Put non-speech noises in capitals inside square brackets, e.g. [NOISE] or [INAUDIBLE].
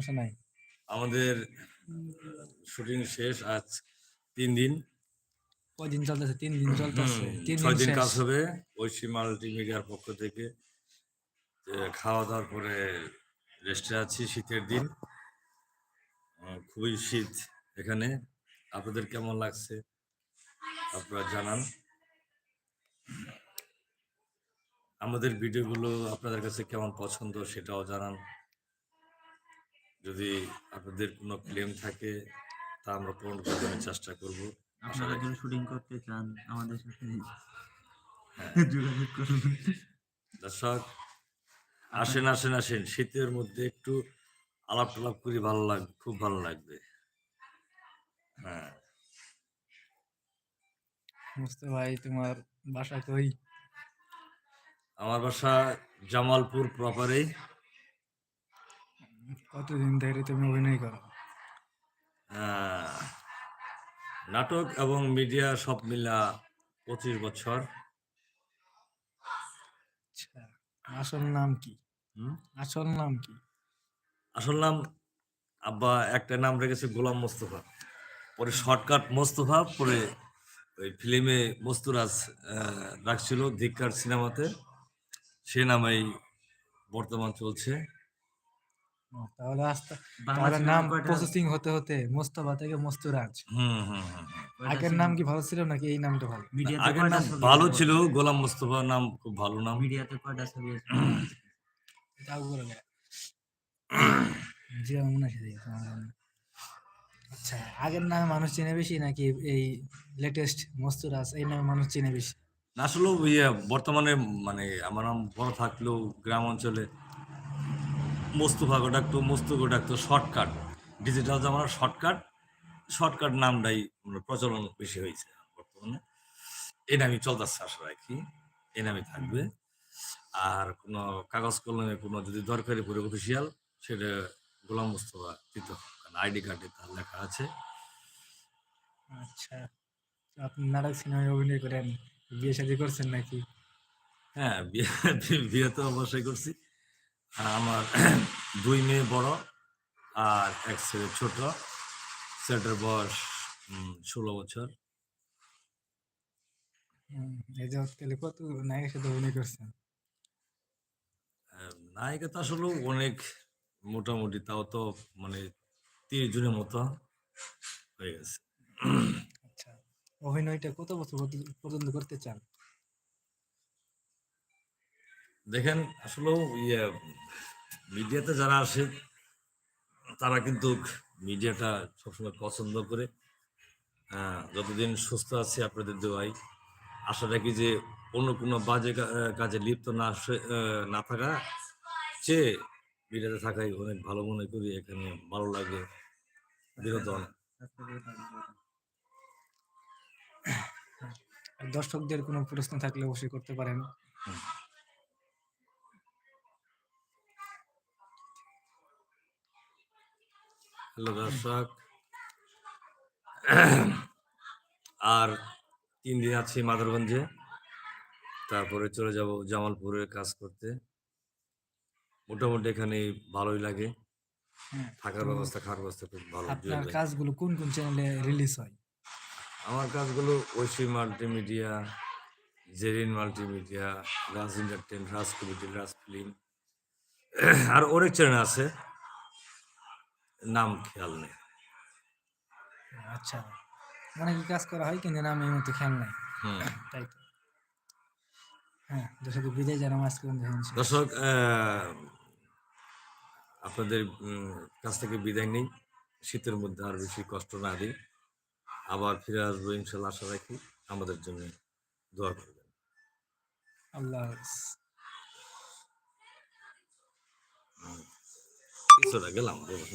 সমস্যা নাই। আমাদের শুটিং শেষ আজ তিন দিন। কয়দিন চলতেছে? তিন দিন চলতেছে। তিন ছয় দিন কাজ হবে ঐশী মাল্টিমিডিয়ার পক্ষ থেকে। খাওয়া দাওয়ার পরে রেস্টে আছি শীতের দিন। খুবই শীত এখানে। আপনাদের কেমন লাগছে? আপনারা জানান। আমাদের ভিডিওগুলো আপনাদের কাছে কেমন পছন্দ সেটাও জানান। যদি আপনাদের কোনো ক্লেম থাকে তা আমরা পূরণ করার চেষ্টা করব। আপনারা যদি শুটিং করতে চান আমাদের সাথে হ্যাঁ। যোগাযোগ করুন। দর্শক আসেন আসেন আসেন। শীতের মধ্যে একটু আলাপ টালাপ করি ভালো লাগবে খুব ভালো লাগবে। হ্যাঁ। মুস্তা ভাই তোমার বাসা কই? আমার বাসা জামালপুর প্রপারেই কতদিন ধরে তুমি অভিনয় করো? নাটক এবং মিডিয়া সব মিলা পঁচিশ বছর। আচ্ছা আসল নাম কি? আসল নাম কি? আসল নাম আব্বা একটা নাম রেখেছে গোলাম মোস্তফা। পরে শর্টকাট মোস্তফা পরে ওই ফিল্মে মস্তুরাজ রাখছিল ধিক্কার সিনেমাতে। সে নামেই বর্তমান চলছে। তাহলে আস্তে তাহলে নাম প্রসেসিং হতে হতে মোস্তফা থেকে মস্তুরাজ। আগের নাম কি ভালো ছিল নাকি এই নামটা ভালো? আগের নাম ভালো ছিল গোলাম মোস্তফা নাম খুব ভালো নাম। মিডিয়াতে কয়টা ছবি আছে? এটাও করে জি মনে আছে আমার মনে। আচ্ছা আগের নামে মানুষ চেনে বেশি নাকি এই লেটেস্ট মস্তুরাজ এই নামে মানুষ চেনে বেশি? না আসলে ইয়ে বর্তমানে মানে আমার নাম বড় থাকলেও গ্রাম অঞ্চলে মোস্তফা ডাকতো মোস্তফা ডাকতো শর্টকাট ডিজিটাল জামানার শর্টকাট শর্টকাট নামটাই মানে প্রচলন বেশি হয়েছে বর্তমানে। এই নামই চলতেছে আর কি এই নামই থাকবে। আর কোনো কাগজ কলমে কোনো যদি দরকারি পড়ে অফিসিয়াল সেটা গোলাম মোস্তফা দিতে আইডি কার্ডে তার লেখা আছে। আচ্ছা আপনি নাটক সিনেমায় অভিনয় করেন বিয়ে শাদী করছেন নাকি? হ্যাঁ বিয়ে তো অবশ্যই করছি। আমার [CLEARS THROAT] দুই মেয়ে বড় আর এক ছেলে ছোট। ছেলেটার বয়স ষোলো বছর। এই যে তাহলে কত নায়কের সাথে অভিনয় করছেন? নায়িকা তো আসলে অনেক মোটামুটি তাও তো মানে তিরিশ জনের মতো হয়ে গেছে। আচ্ছা অভিনয়টা কত বছর পর্যন্ত করতে চান? দেখেন আসলে ইয়ে মিডিয়াতে যারা আসে তারা কিন্তু মিডিয়াটা সবসময় পছন্দ করে। আহ, যতদিন সুস্থ আছে আপনাদের দোয়াই আশা রাখি যে অন্য কোনো বাজে কাজে লিপ্ত না না থাকা চেয়ে মিডিয়াতে থাকাই অনেক ভালো মনে করি। এখানে ভালো লাগে। বিনোদন। দর্শকদের কোনো প্রশ্ন থাকলে অবশ্যই করতে পারেন। হ্যালো দর্শক। আর তিন দিন আছি মাদারগঞ্জে। তারপরে চলে যাব জামালপুরে কাজ করতে। মোটামুটি এখানে ভালোই লাগে। হ্যাঁ, থাকার ব্যবস্থা খাওয়ার ব্যবস্থা খুব ভালো আপনার কাজগুলো কোন কোন চ্যানেলে রিলিজ হয়? আমার কাজগুলো Oishi multimedia Zerin multimedia Raj entertain Raj committee Raj film আর অনেক চ্যানেল আছে। নাম খেয়াল নেই। আচ্ছা অনেকই কাজ করা হয় কিন্তু নাম এই মতো খেয়াল নেই। তাই তো। হ্যাঁ দর্শক বিদায় জানাম আজকে। দর্শক আপনাদের কাছ থেকে বিদায় নেই। শীতের মধ্যে আর বেশি কষ্ট না দিই। আবার ফিরে আসব ইনশাল্লাহ আশা রাখি। আমাদের জন্য দোয়া করবেন। আল্লাহ কিছুটা গেলাম।